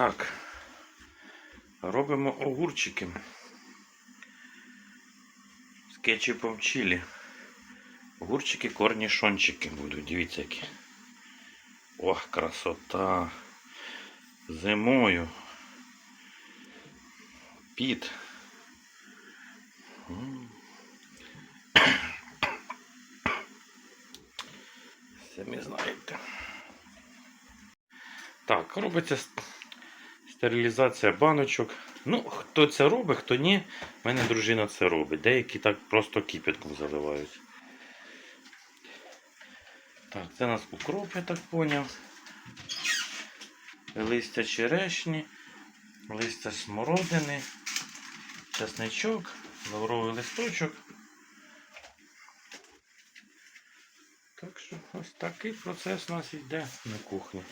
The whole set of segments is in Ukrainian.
Так. Робимо огурчики. З кетчупом чилі. Огурчики, корнішончики будуть. Дивіться які. Ох, красота. Зимою. Під. Самі знаєте. Так, робиться стерилізація баночок. Ну, хто це робить, хто ні. У мене дружина це робить. Деякі так просто кипятком заливають. Так, це у нас укроп, я так поняв. Листя черешні, листя смородини, чесничок, лавровий листочок. Так що ось такий процес у нас йде на кухні.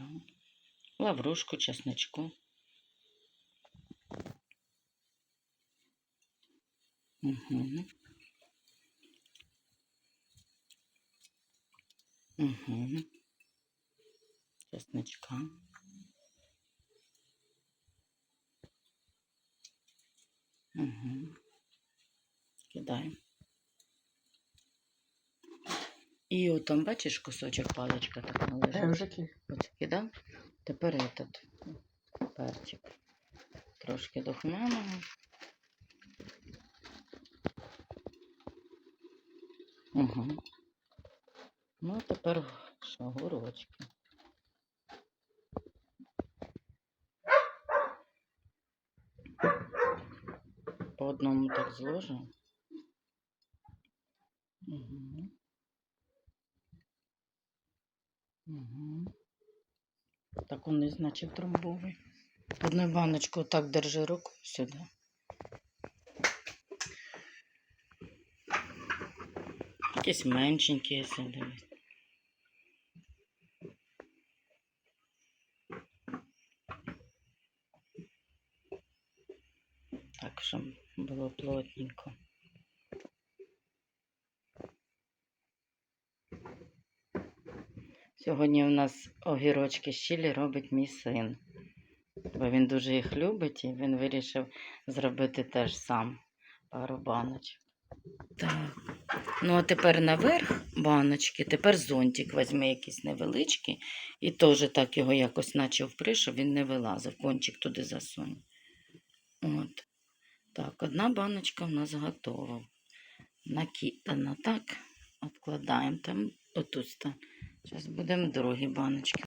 Так. Лаврушку, чесночку. Угу. Угу. Чесночка. Угу. Кидаємо. І отам, бачиш, кусочок паличка так належить. От кидав. Тепер этот перчик. Трошки духмяного. Угу. Ну, а тепер що, горочки. По одному так зложу. Угу. Угу. Так он не значить тромбовий. Одну баночку так держи руку сюди. Якісь меншенькі, якщо дивись. Так, щоб було плотненько. Сьогодні у нас огірочки чилі робить мій син. Бо він дуже їх любить і він вирішив зробити теж сам пару баночок. Так. Ну, а тепер наверх баночки, тепер зонтик візьми якийсь невеличкий і теж так його якось наче впри, щоб він не вилазив. Кончик туди засунь. От. Так, одна баночка в нас готова. Накидана. Так, відкладаємо там отут. Зараз будемо другі баночки.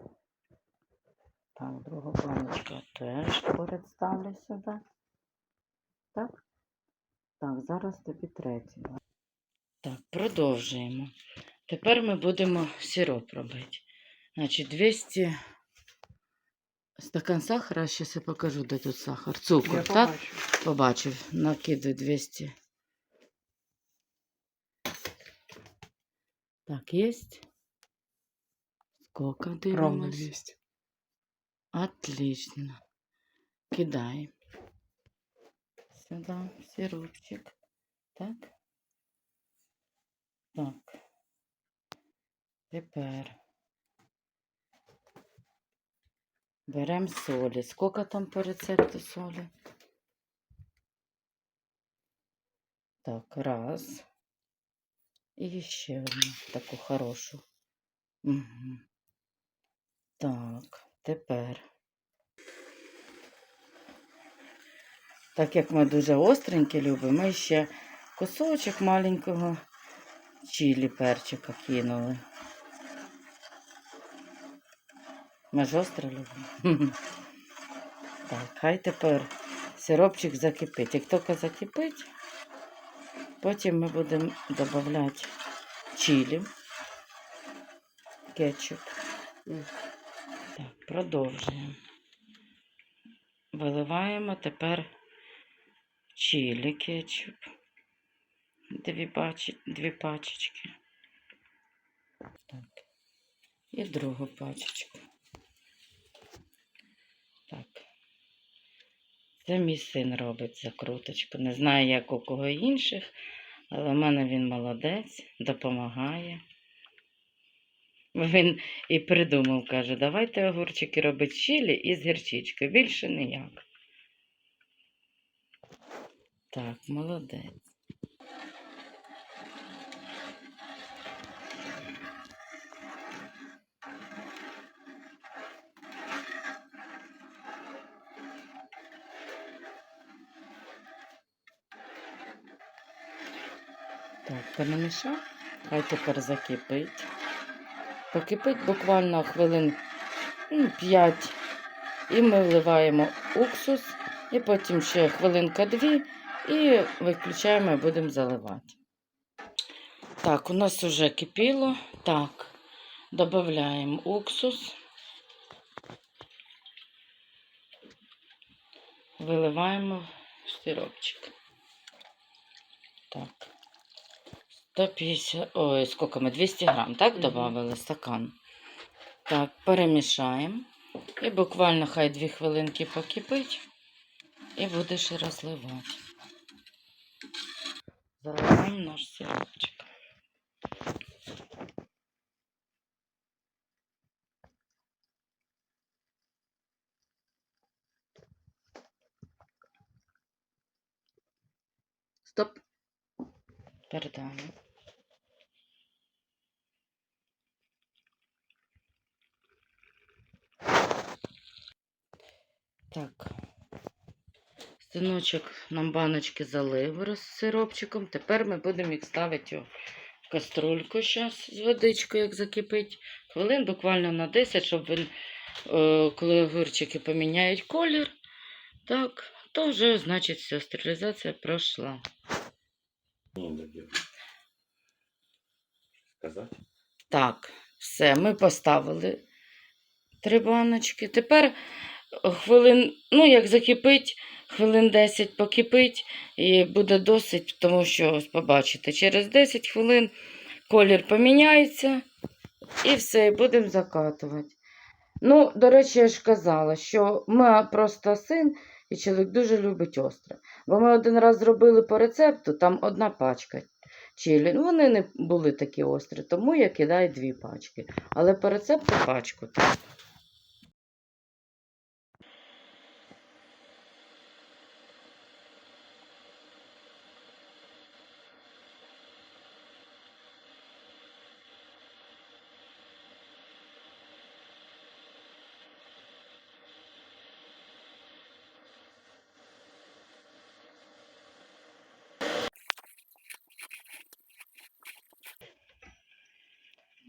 Так, друга баночка теж поряд ставлю сюди. Так? Так, зараз тобі третя. Так, продовжуємо. Тепер ми будемо сироп робити. Значить, 200 стакан сахара, зараз я покажу, де тут сахар. Цукор, Я так? побачу. Побачив, накидаю 200. Так, есть? Сколько Ровно дивимось? 200. Отлично. Кидай. Сюда сиропчик. Так. Так. Тепер. Беремо солі. Скільки там по рецепту солі? Так, раз. І ще одну таку хорошу. Угу. Так, тепер. Так як ми дуже остренькі любимо, ми ще кусочок маленького чилі перчика кинули. Ми ж остро любимо. Так, хай тепер сиропчик закипить. Як тільки закипить, потім ми будемо додавати чилі, кетчуп. Так, продовжуємо. Виливаємо тепер чилі кетчуп. Дві, пачі, дві пачечки. Так. І другу пачечку. Так. Це мій син робить закруточку. Не знаю, як у кого інших, але в мене він молодець, допомагає. Він і придумав, каже, давайте огурчики робити чилі із гірчичкою. Більше ніяк. Так, молодець. Так, перемішав. Хай тепер закипить. Покипить буквально хвилин ну, 5. І ми вливаємо уксус, і потім ще хвилинка дві і виключаємо і будемо заливати. Так, у нас вже кипіло. Так, додаємо уксус. Виливаємо в сиропчик. Так. 150, ой, сколько ми? 200 грам, так, додали стакан. Так, перемішаємо. І буквально хай 2 хвилинки покипить. І будеш розливати. Заливаємо наш сиропчик. Стоп. Передаємо. Так. Синочок нам баночки залив з сиропчиком. Тепер ми будемо їх ставити у каструльку зараз з водичкою, як закипить. Хвилин буквально на 10, щоб він, е, коли огурчики поміняють колір, так, то вже, значить, все, стерилізація пройшла. Так, все, ми поставили три баночки. Тепер хвилин, ну, як закипить, хвилин 10 покипить, і буде досить, тому що, ось побачите, через 10 хвилин колір поміняється, і все, і будемо закатувати. Ну, до речі, я ж казала, що ми просто син і чоловік дуже любить остре. Бо ми один раз зробили по рецепту, там одна пачка чилі. Ну, вони не були такі острі, тому я кидаю дві пачки. Але по рецепту пачку.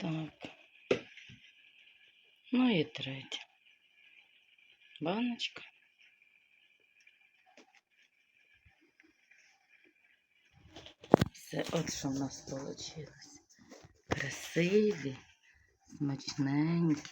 Так. Ну і третя. Баночка. Все, от що в нас вийшло. Красиві, смачненькі.